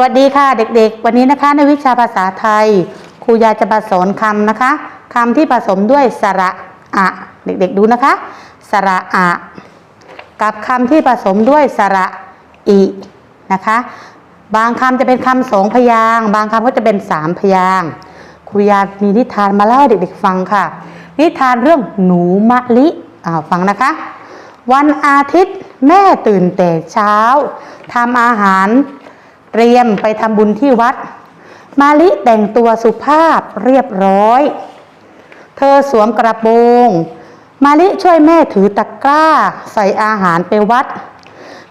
วัสดีค่ะเด็กๆ วันนี้นะคะในวิชาภาษาไทย ครูยาจะมาสอนคำนะคะคำที่ผสมด้วยสระอะ เด็กๆดูนะคะ สระอะ กับคำที่ผสมด้วยสระอีนะคะ บางคำจะเป็นคำสองพยาง บางคำก็จะเป็นสามพยาง ครูยามีนิทานมาเล่าให้เด็กๆฟังค่ะ นิทานเรื่องหนูมะลิฟังนะคะ วันอาทิตย์แม่ตื่นแต่เช้าทำอาหาร เตรียมไปทำบุญที่วัด มาลิแต่งตัวสุภาพเรียบร้อย เธอสวมกระโปรง มาลิช่วยแม่ถือตะกร้า ใส่อาหารไปวัด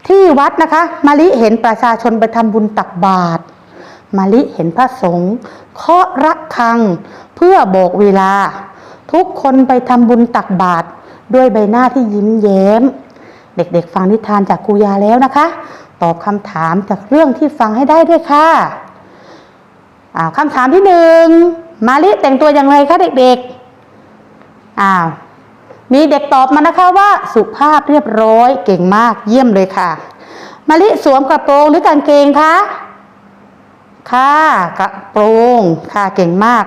ที่วัดนะคะ มาลิเห็นประชาชนไปทำบุญตักบาตรมาลิเห็นพระสงฆ์เคาะระฆัง เพื่อบอกเวลา ทุกคนไปทำบุญตักบาตรด้วยใบหน้าที่ยิ้มแย้ม เด็กๆฟังนิทานจากครูยาแล้วนะคะ ตอบคำถามจากเรื่องที่ฟังให้ได้ด้วยค่ะอ่าคำถามที่หนึ่งมาลิแต่งตัวอย่างไรคะเด็กๆอ้าวมีเด็กตอบมานะคะว่าสุภาพเรียบร้อยเก่งมากเยี่ยมเลยค่ะ มาลิสวมกระโปรงหรือกางเกงคะค่ะกระโปรงค่ะเก่งมาก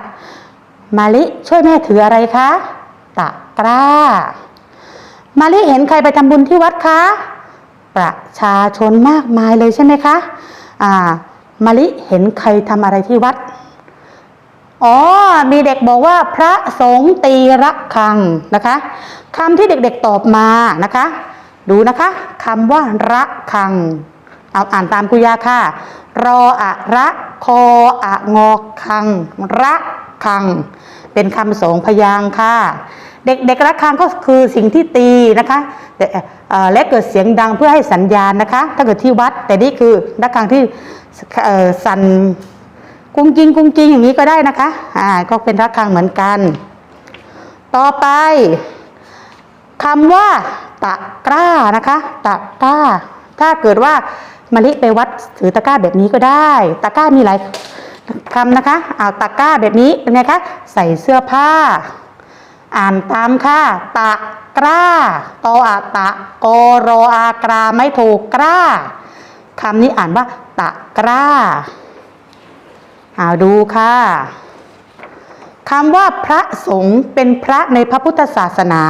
มาลิช่วยแม่ถืออะไรคะตะกร้า มาลิเห็นใครไปทำบุญที่วัดคะ ประชาชนมากมายเลยใช่ไหมคะอ่ามาลิเห็นใครทำอะไรที่วัด อ๋อ มีเด็กบอกว่าพระสงฆ์ตีระฆังนะคะคำที่เด็กๆตอบมานะคะ ดูนะคะคำว่าระฆังเอาอ่านตามกุยาค่ะ รออะระคออะงอคัง ระคัง เป็นคำสองพยางค์ค่ะ เด็กๆระฆังก็คือสิ่งที่ตีนะคะและเกิดเสียงดังเพื่อให้สัญญาณนะคะ ถ้าเกิดที่วัด แต่นี่คือระฆังที่สั่นกุ้งจริงกุ้งจริงอย่างนี้ก็ได้นะคะอ่าก็เป็นระฆังเหมือนกัน ต่อไปคำว่า ตะกร้านะคะ ตะกร้า ถ้าเกิดว่ามะลิไปวัดถือตะกร้าแบบนี้ก็ได้ ตะกร้ามีหลายคำนะคะเอาตะกร้าแบบนี้เป็นไงคะใส่เสื้อผ้า อ่านตามค่ะ ตะกร้าตออะตะโกอรออากราไม่ถูกกร้าคำนี้อ่านว่า ตะกร้าเอาดูค่ะคำว่าพระสงฆ์เป็นพระในพระพุทธศาสนา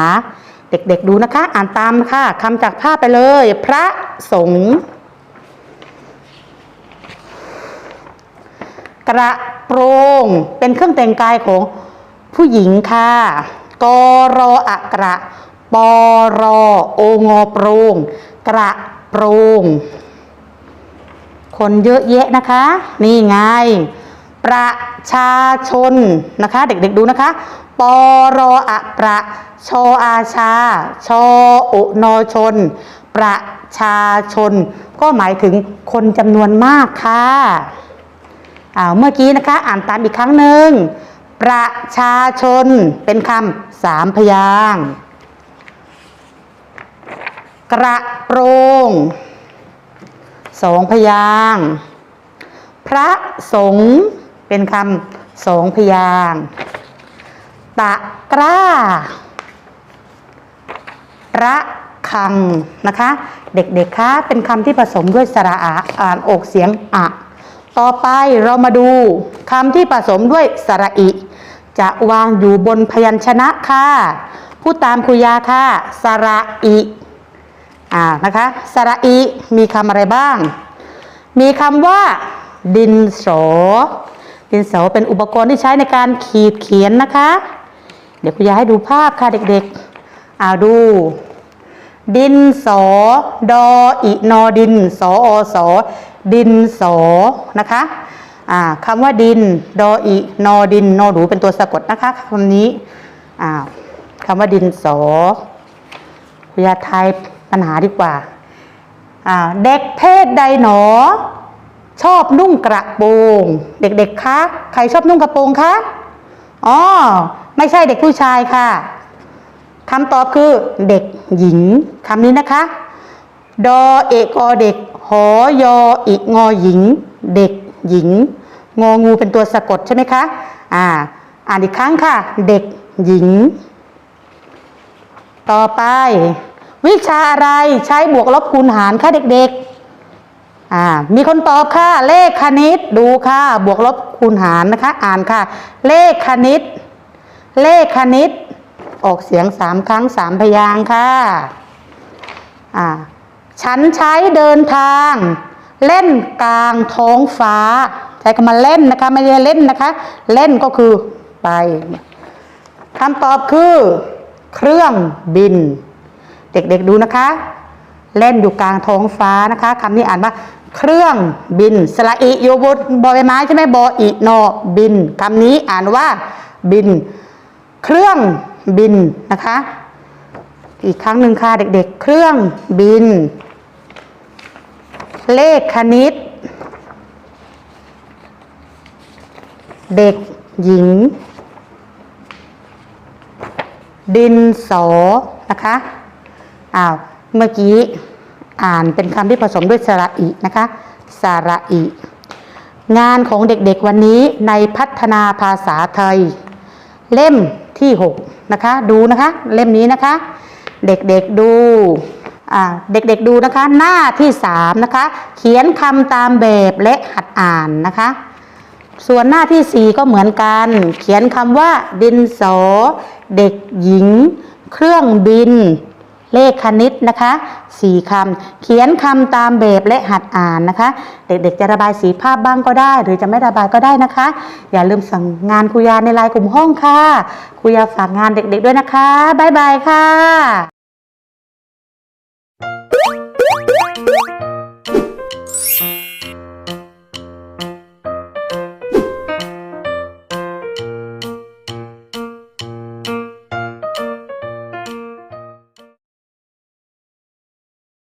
เด็กๆดูนะคะ อ่านตามค่ะคำจากภาพไปเลย พระสงฆ์กระโปรงเป็นเครื่องแต่งกายของผู้หญิงค่ะ กรออะกระปอรอโองอโปรงกระโปรงคนเยอะแยะนะคะ นี่ไง ประชาชนนะคะ เด็กๆดูนะคะปอรออะประชออาชา ชออุนอชน ประชาชน ก็หมายถึงคนจำนวนมากค่ะอ่าเมื่อกี้นะคะ อ่านตามอีกครั้งหนึ่ง ประชาชนเป็นคำสามพยางค์กระโปรงสองพยางค์พระสงฆ์เป็นคำสองพยางค์ตะกร้าระคังนะคะ เด็กๆคะเป็นคำที่ผสมด้วยสระอะอ่านอกเสียงอะ ต่อไปเรามาดูคำที่ผสมด้วยสระอิ จะวางอยู่บนพยัญชนะค่ะ พูดตามคุยาค่ะ สระอิอ่านะคะสระอีมีคำอะไรบ้าง มีคำว่า ดินสอ ดินสอเป็นอุปกรณ์ที่ใช้ในการขีดเขียนนะคะ เดี๋ยวคุณยาให้ดูภาพค่ะเด็กๆอ่าดู ดินสอ ดออินอดิน สออสอดินสอนะคะ คำว่าดิน ดออินอดิน นอหนูเป็นตัวสะกดนะคะคำนี้อ่าคำว่าดินสอพยาไทยปัญหาดีกว่า เด็กเพศใดหนอ ชอบนุ่งกระโปรง เด็กๆคะใครชอบนุ่งกระโปรงคะอ๋อไม่ใช่เด็กผู้ชายค่ะคำตอบคือเด็กหญิงคำนี้นะคะ ดอเอกอเด็กหอยออิงอหญิง เด็กหญิง งองูเป็นตัวสะกดใช่ไหมคะ อ่า อ่านอีกครั้งค่ะ เด็กหญิง ต่อไป วิชาอะไรใช้บวกลบคูณหารคะเด็กๆ อ่า มีคนตอบค่ะ เลขคณิต ดูค่ะ บวกลบคูณหารนะคะ อ่านค่ะ เลขคณิต เลขคณิต ออกเสียงสามครั้งสามพยางค์ค่ะ อ่า ฉันใช้เดินทาง เล่นกลางท้องฟ้า ใช้คำว่าเล่นนะคะ ไม่ได้เล่นนะคะ เล่นก็คือไปคำตอบคือ เครื่องบิน เด็กๆดูนะคะ เล่นอยู่กลางท้องฟ้านะคะคำนี้อ่านว่า เครื่องบินสระอิอยู่บนบอใบไม้ใช่ไหมบออินอบินคำนี้อ่านว่าบิน เครื่องบินนะคะ อีกครั้งหนึ่งค่ะเด็กๆ เครื่องบิน เลขคณิต เด็กหญิง ดินสอนะคะอ้าวเมื่อกี้อ่านเป็นคำที่ผสมด้วยสระอินะคะสระอิงานของเด็กๆวันนี้ในพัฒนาภาษาไทย เล่มที่6นะคะดูนะคะเล่มนี้นะคะ เด็กๆดูอ่าเด็กๆดูนะคะ หน้าที่3นะคะ เขียนคำตามแบบและหัดอ่านนะคะ ส่วนหน้าที่4ก็เหมือนกัน เขียนคำว่า ดินสอ เด็กหญิง เครื่องบิน เลขคณิตนะคะสี่คำเขียนคำตามแบบและหัดอ่านนะคะ เด็กๆจะระบายสีภาพบ้างก็ได้ หรือจะไม่ระบายก็ได้นะคะ อย่าลืมสั่งงานครูยาในไลน์กลุ่มห้องค่ะครูยาฝากงานเด็กๆด้วยนะคะบ๊ายบายค่ะ